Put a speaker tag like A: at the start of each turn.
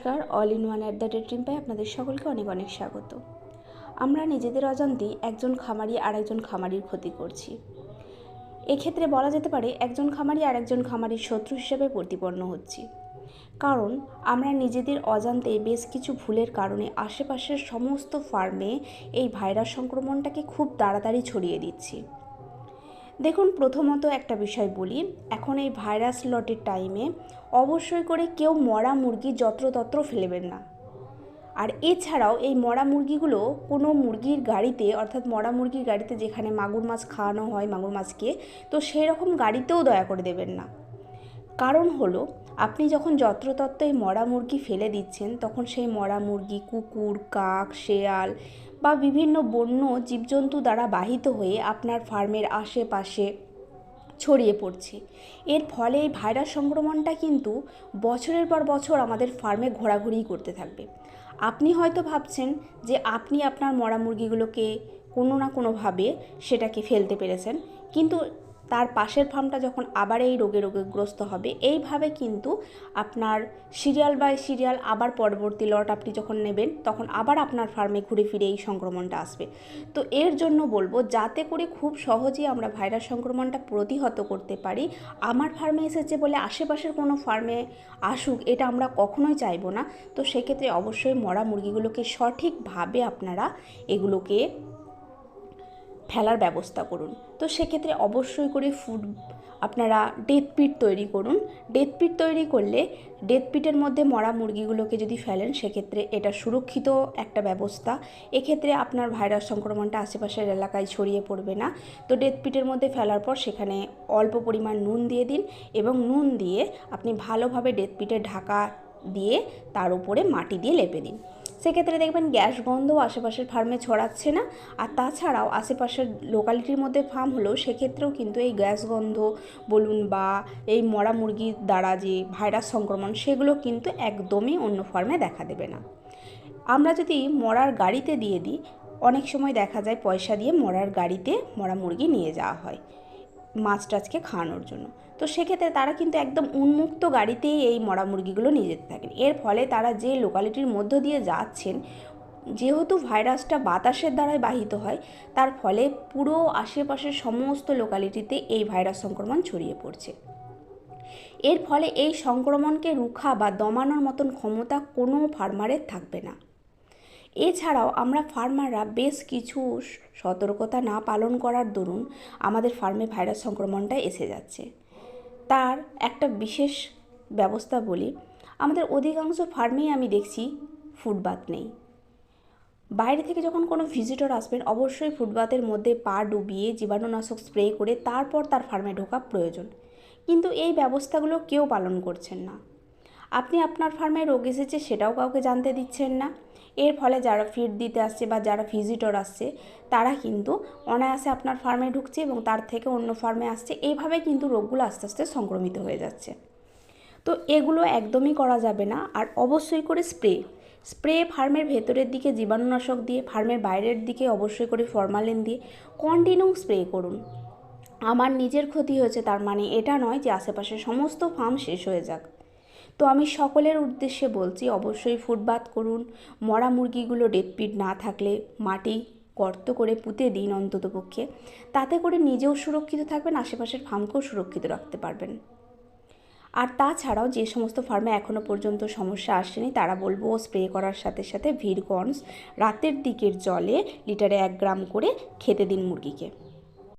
A: নমস্কার all in one at the rate টিম্পায় আপনাদের সকলকে অনেক অনেক স্বাগত। আমরা নিজেদের অজান্তেই একজন খামারি আর একজন খামারির ক্ষতি করছি। এক্ষেত্রে বলা যেতে পারে একজন খামারি আর একজন খামারির শত্রু হিসেবে প্রতিপন্ন হচ্ছি। কারণ আমরা নিজেদের অজান্তে বেশ কিছু ভুলের কারণে আশেপাশের সমস্ত ফার্মে এই ভাইরাস সংক্রমণটাকে খুব তাড়াতাড়ি ছড়িয়ে দিচ্ছি। দেখুন, প্রথমত একটা বিষয় বলি। এখন এই ভাইরাস লটের টাইমে অবশ্যই করে কেউ মরা মুরগি যত্রতত্র ফেলবেন না। আর এছাড়াও এই মরা মুরগিগুলো কোনো মুরগির গাড়িতে, অর্থাৎ মরা মুরগির গাড়িতে যেখানে মাগুর মাছ খাওয়ানো হয়, মাগুর মাছকে, তো সেরকম গাড়িতেও দয়া করে দেবেন না। কারণ হলো, আপনি যখন যত্রতত্ত্ব এই মরা মুরগি ফেলে দিচ্ছেন, তখন সেই মরা মুরগি, কুকুর, কাক, শেয়াল বা বিভিন্ন বন্য জীবজন্তু দ্বারা বাহিত হয়ে আপনার ফার্মের আশেপাশে ছড়িয়ে পড়ছে। এর ফলে এই ভাইরাস সংক্রমণটা কিন্তু বছরের পর বছর আমাদের ফার্মে ঘোরাঘুরি করতে থাকবে। আপনি হয়তো ভাবছেন যে আপনি আপনার মরা মুরগিগুলোকে কোনো না কোনোভাবে সেটাকে ফেলতে পেরেছেন, কিন্তু তার পাশের ফার্মটা যখন আবার এই রোগে রোগগ্রস্ত হবে, এইভাবে কিন্তু আপনার সিরিয়াল বাই সিরিয়াল আবার পরবর্তী লট আপনি যখন নেবেন, তখন আবার আপনার ফার্মে ঘুরে ফিরে এই সংক্রমণটা আসবে। তো এর জন্য বলব, যাতে করে খুব সহজেই আমরা ভাইরাস সংক্রমণটা প্রতিহত করতে পারি, আমার ফার্মে এসেছে বলে আশেপাশের কোনো ফার্মে আসুক, এটা আমরা কখনোই চাইব না। তো সেক্ষেত্রে অবশ্যই মরা মুরগিগুলোকে সঠিকভাবে আপনারা এগুলোকে ফেলার ব্যবস্থা করুন। তো সেক্ষেত্রে অবশ্যই করে ফুড আপনারা ডেথ পিট তৈরি করুন। ডেথ পিট তৈরি করলে ডেথ পিটের মধ্যে মরা মুরগিগুলোকে যদি ফেলেন, সেক্ষেত্রে এটা সুরক্ষিত একটা ব্যবস্থা। এক্ষেত্রে আপনার ভাইরাস সংক্রমণটা আশেপাশের এলাকায় ছড়িয়ে পড়বে না। তো ডেথ পিটের মধ্যে ফেলার পর সেখানে অল্প পরিমাণ নুন দিয়ে দিন এবং নুন দিয়ে আপনি ভালোভাবে ডেথ পিটের ঢাকা দিয়ে তার উপরে মাটি দিয়ে লেপে দিন। সেক্ষেত্রে দেখবেন গ্যাস গন্ধও আশেপাশের ফার্মে ছড়াচ্ছে না। আর তাছাড়াও আশেপাশের লোকালিটির মধ্যে ফার্ম হলেও সেক্ষেত্রেও কিন্তু এই গ্যাস গন্ধ বলুন বা এই মরা মুরগির দ্বারা যে ভাইরাস সংক্রমণ, সেগুলো কিন্তু একদমই অন্য ফার্মে দেখা দেবে না। আমরা যদি মরার গাড়িতে দিয়ে দিই, অনেক সময় দেখা যায় পয়সা দিয়ে মরার গাড়িতে মরা মুরগি নিয়ে যাওয়া হয়। মাছ টাছকে খাওয়ানোর জন্য। তো সেক্ষেত্রে তারা কিন্তু একদম উন্মুক্ত গাড়িতেই এই মরা মুরগিগুলো নিয়ে যেতে থাকেন। এর ফলে তারা যে লোকালিটির মধ্য দিয়ে যাচ্ছেন, যেহেতু ভাইরাসটা বাতাসের দ্বারাই বাহিত হয়, তার ফলে পুরো আশেপাশের সমস্ত লোকালিটিতে এই ভাইরাস সংক্রমণ ছড়িয়ে পড়ছে। এর ফলে এই সংক্রমণকে রুখা বা দমানোর মতন ক্ষমতা কোনো ফার্মারের থাকবে না। এছাড়াও আমরা ফার্মাররা বেশ কিছু সতর্কতা না পালন করার দরুন আমাদের ফার্মে ভাইরাস সংক্রমণটা এসে যাচ্ছে। তার একটা বিশেষ ব্যবস্থা বলি, আমাদের অধিকাংশ ফার্মেই আমি দেখছি ফুটবাথ নেই। বাইরে থেকে যখন কোনো ভিজিটর আসবেন, অবশ্যই ফুটবাথের মধ্যে পা ডুবিয়ে জীবাণুনাশক স্প্রে করে তারপর তার ফার্মে ঢোকা প্রয়োজন। কিন্তু এই ব্যবস্থাগুলো কেউ পালন করছেন না। আপনি আপনার ফার্মে রোগ এসেছে সেটাও কাউকে জানতে দিচ্ছেন না। এর ফলে যারা ফিড দিতে আসছে বা যারা ভিজিটর আসছে, তারা কিন্তু অনায়াসে আপনার ফার্মে ঢুকছে এবং তার থেকে অন্য ফার্মে আসছে। এইভাবে কিন্তু রোগগুলো আস্তে আস্তে সংক্রমিত হয়ে যাচ্ছে। তো এগুলো একদমই করা যাবে না। আর অবশ্যই করে স্প্রে স্প্রে ফার্মের ভেতরের দিকে জীবাণুনাশক দিয়ে, ফার্মের বাইরের দিকে অবশ্যই করে ফরমালিন দিয়ে কন্টিনিউ স্প্রে করুন। আমার নিজের ক্ষতি হয়েছে, তার মানে এটা নয় যে আশেপাশের সমস্ত ফার্ম শেষ হয়ে যাক। তো আমি সকলের উদ্দেশ্যে বলছি, অবশ্যই ফুটবাত করুন। মরা মুরগিগুলো ডেথপিট না থাকলে মাটি গর্ত করে পুঁতে দিন অন্ততপক্ষে তাতে করে নিজেও সুরক্ষিত থাকবেন, আশেপাশের ফার্মকেও সুরক্ষিত রাখতে পারবেন। আর তাছাড়াও যে সমস্ত ফার্মে এখনও পর্যন্ত সমস্যা আসেনি, তারা বলব স্প্রে করার সাথে সাথে ভিরগনস রাতের দিকের জলে লিটারে এক গ্রাম করে খেতে দিন মুরগিকে।